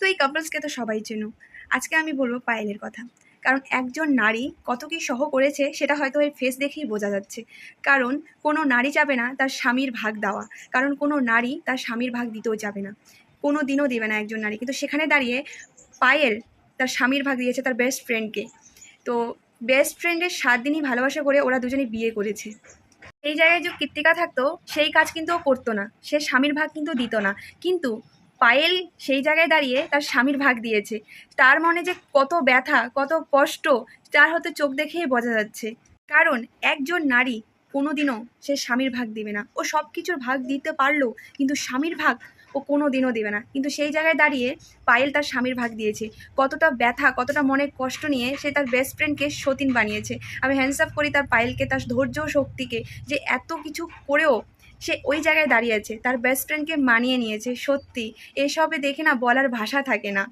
তো এই কাপলসকে তো সবাই চেনো। আজকে আমি বলব পায়েলের কথা। কারণ একজন নারী কত কী সহ করেছে, সেটা হয়তো এর ফেস দেখেই বোঝা যাচ্ছে। কারণ কোনো নারী যাবে না তার স্বামীর ভাগ দেওয়া। কারণ কোনো নারী তার স্বামীর ভাগ দিতেও যাবে না। কোনো দিনও দেবে না একজন নারী। কিন্তু সেখানে দাঁড়িয়ে পায়েল তার স্বামীর ভাগ দিয়েছে তার বেস্ট ফ্রেন্ডকে তো বেস্ট ফ্রেন্ডের সাত দিনই ভালোবাসা করে ওরা দুজনে বিয়ে করেছে। এই জায়গায় যে কৃত্তিকা থাকতো, সেই কাজ কিন্তু ও করতো না। সে স্বামীর ভাগ কিন্তু দিত না। কিন্তু পায়েল সেই জায়গায় দাঁড়িয়ে তার স্বামীর ভাগ দিয়েছে। তার মনে যে কত ব্যথা, কত কষ্ট, তার হয়তো চোখ দেখেই বোঝা যাচ্ছে। কারণ একজন নারী কোনোদিনও সে স্বামীর ভাগ দিবে না। ও সব কিছুর ভাগ দিতে পারল, কিন্তু স্বামীর ভাগ ও কোনো দিনও দেবে না। কিন্তু সেই জায়গায় দাঁড়িয়ে পায়েল তার স্বামীর ভাগ দিয়েছে। কতটা ব্যথা, কতটা মনের কষ্ট নিয়ে সে তার বেস্ট ফ্রেন্ডকে সতীন বানিয়েছে। আমি হ্যান্ডস আপ করি তার পায়েলকে, তার ধৈর্য শক্তিকে যে এত কিছু করেও সে ওই জায়গায় দাঁড়িয়ে আছে তার বেস্ট ফ্রেন্ডকে মানিয়ে নিয়েছে, সত্যি। এসবে দেখে না বলার ভাষা থাকে না।